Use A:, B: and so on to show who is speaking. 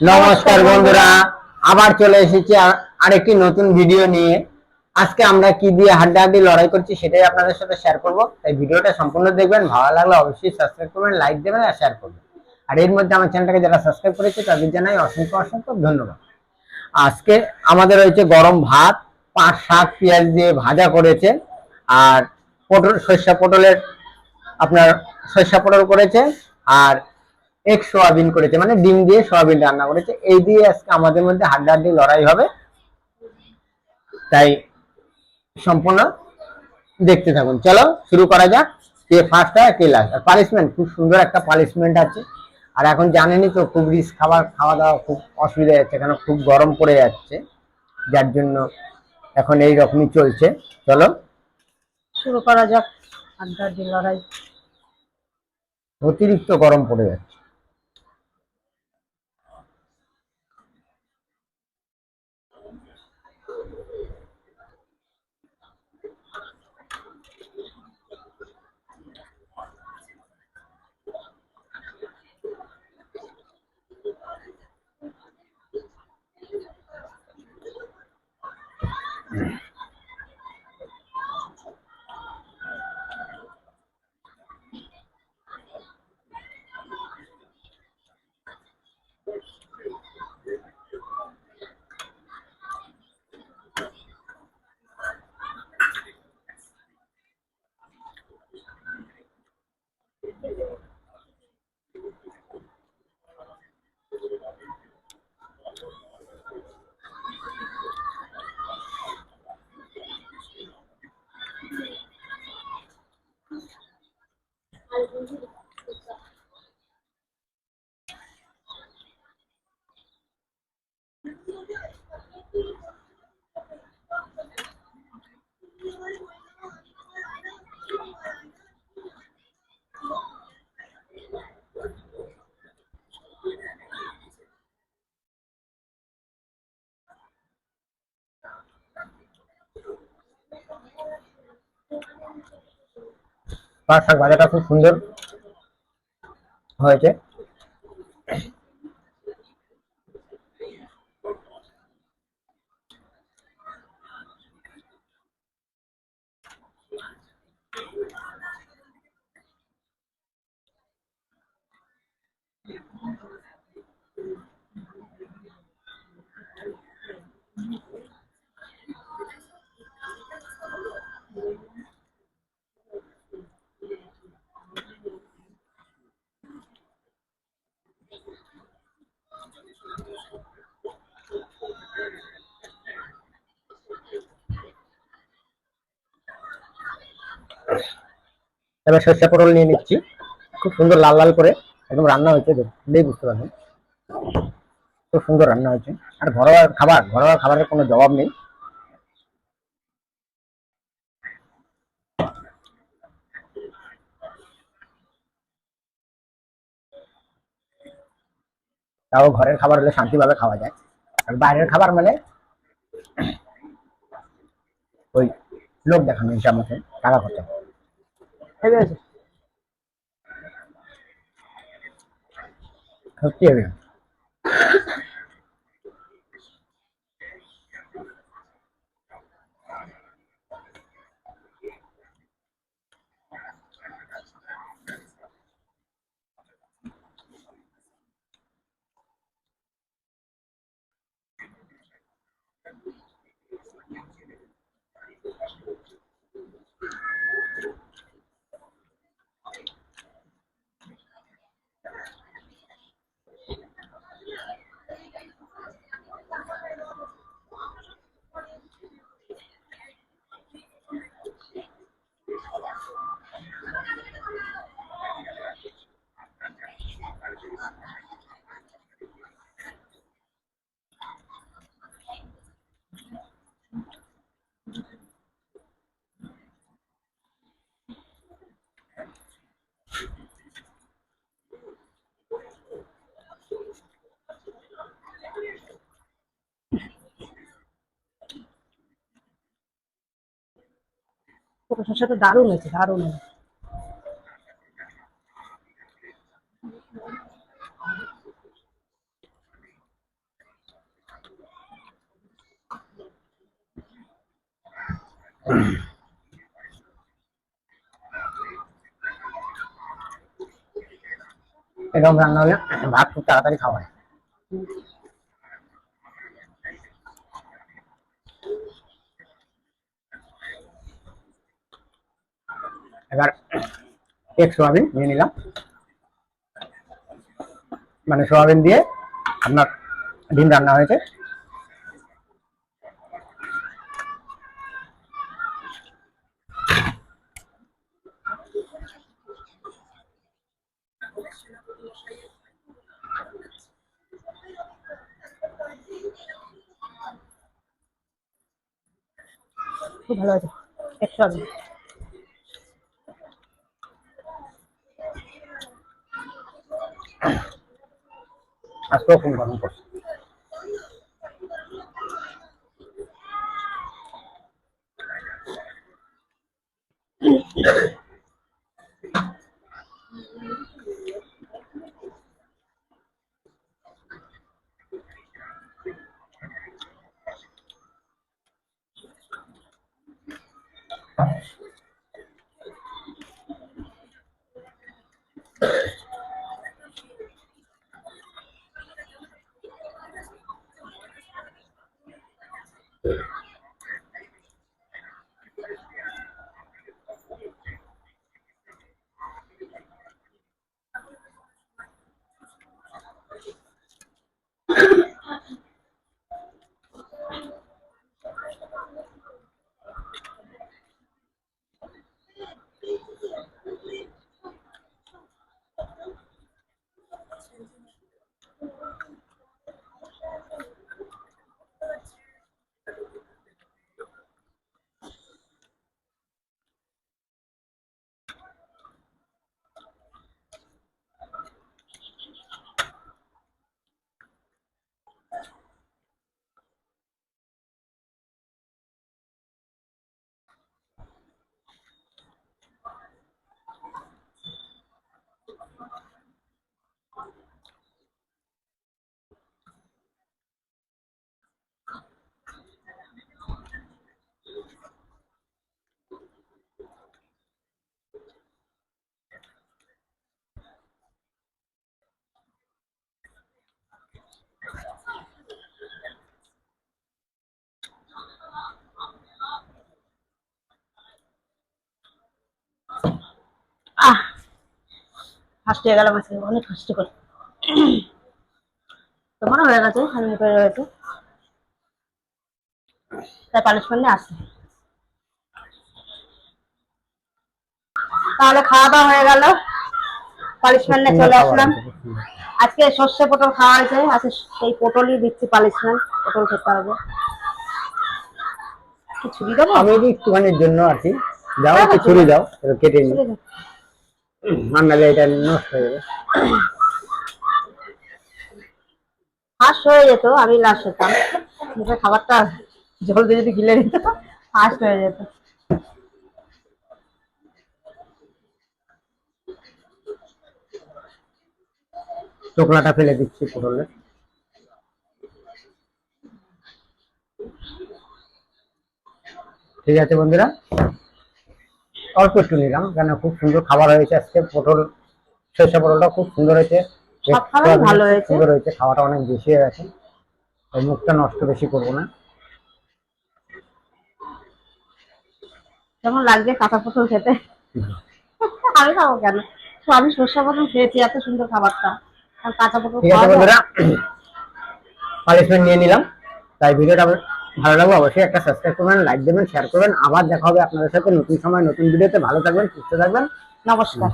A: নমস্কার বন্ধুরা, আবার চলে এসেছি আরেকটি নতুন ভিডিও নিয়ে। আজকে আমরা কি দিয়ে হাড্ডাহাড্ডি লড়াই করছি সেটাই আপনাদের সাথে শেয়ার করব। তাই ভিডিওটা সম্পূর্ণ দেখবেন, ভালো লাগলে অবশ্যই সাবস্ক্রাইব করবেন লাইক দেবেন আর শেয়ার করবেন। আর এর মধ্যে আমার চ্যানেলটাকে যারা সাবস্ক্রাইব করেছে, তাদের জানাই অসংখ্য অসংখ্য ধন্যবাদ। আজকে আমাদের রয়েছে গরম ভাত, পাঁচ শাক পেঁয়াজ দিয়ে ভাজা করেছে, আর পটল, সর্ষা পটলের, আপনার সর্ষা পটল করেছে, আর এক সোয়াবিন করেছে মানে ডিম দিয়ে সোয়াবিন রান্না করেছে। এই দিয়ে আজকে আমাদের মধ্যে হাড্ডাহাড্ডি লড়াই হবে। তাই সম্পূর্ণ দেখতে থাকুন। চলো শুরু করা যাক। কে ফার্স্ট হয় কে লাস্ট আর পানিশমেন্ট খুব সুন্দর একটা পানিশমেন্ট আছে। আর এখন জানেনই তো খুব রিস্ক খাবার খাওয়া দাওয়া খুব অসুবিধা যাচ্ছে কেন খুব গরম পড়ে যাচ্ছে। যার জন্য এখন এই রকমই চলছে। চলো।
B: শুরু করা যাক আড্ডার দিন লড়াই।
A: অতিরিক্ত গরম পড়ে যাচ্ছে। শাক ভাজাটা খুব সুন্দর হয়েছে। এবার সর্ষে পটল নিয়ে নিচ্ছি। খুব সুন্দর লাল লাল করে একদম রান্না হয়েছে দেখলেই বুঝতে পারবেন। খুব সুন্দর রান্না হয়েছে। আর ঘরোয়া খাবার, ঘরোয়া খাবারের কোনো জবাব নেই। তাও ঘরের খাবার হলে শান্তিভাবে খাওয়া যায়। আর বাইরের খাবার মানে ওই লোক দেখানো, হিসাব মতো টাকা খরচা।
B: ঠিক আছে
A: সত্যি
B: পটল সাথে দারুণ হয়েছে দারুণ
A: এরকম রান্না হলে ভাত খুব তাড়াতাড়ি খাওয়া হয়। এবার এক সোয়াবিন নিয়ে নিলাম। মানে সোয়াবিন দিয়ে আপনার ডিম রান্না হয়েছে।
B: খুব ভালো আছে একশো
A: Hasta
B: luego, ফার্স্ট হয়ে গেল মাঝে অনেক কষ্ট করে তোমারও হয়ে গেছে আমি গেছে তাই পানিশমেন্ট আসছে। তাহলে খাওয়া দাওয়া হয়ে গেল। পানিশমেন্ট নিয়ে চলে আসলাম। আজকে সর্ষে পটল খাওয়া হয়েছে আজকে সেই পটলই দিচ্ছি পানিশমেন্ট পটল খেতে হবে। ছুরি দেবো?
A: আমি একটুখানির জন্য আর কি। যাও একটু ছুরি যাও কেটে নি নাহলে এটা নষ্ট হয়ে যাবে
B: ফার্স্ট হয়ে যেত আমি লাস্ট হতাম খাবারটা যদি গিলে ফার্স্ট হয়ে যেত।
A: চোকলাটা ফেলে দিচ্ছি পটলে ঠিক আছে বন্ধুরা? অল্প একটু নিলাম কেন খুব সুন্দর খাবার হয়েছে আজকে পটল সরষে পটলটা খুব সুন্দর হয়েছে।
B: ভালো হয়েছে।
A: সুন্দর হয়েছে খাওয়াটা অনেক বেশি হয়ে গেছে। মুখটা নষ্ট বেশি করব না।
B: কেমন লাগছে কাঁচা পটল খেতে? আমি খাব কেন? তো আমি সর্ষে পটল খেয়েছি এত সুন্দর খাবারটা। কাঁচা পটল
A: ঠিক আছে বন্ধুরা পানিশমেন্ট নিয়ে নিলাম। তাই ভিডিওটা ভালো লাগবে অবশ্যই একটা সাবস্ক্রাইব করবেন লাইক দেবেন শেয়ার করবেন। আবার দেখা হবে আপনাদের সাথে নতুন সময়, নতুন ভিডিওতে ভালো থাকবেন, সুস্থ থাকবেন।
B: নমস্কার।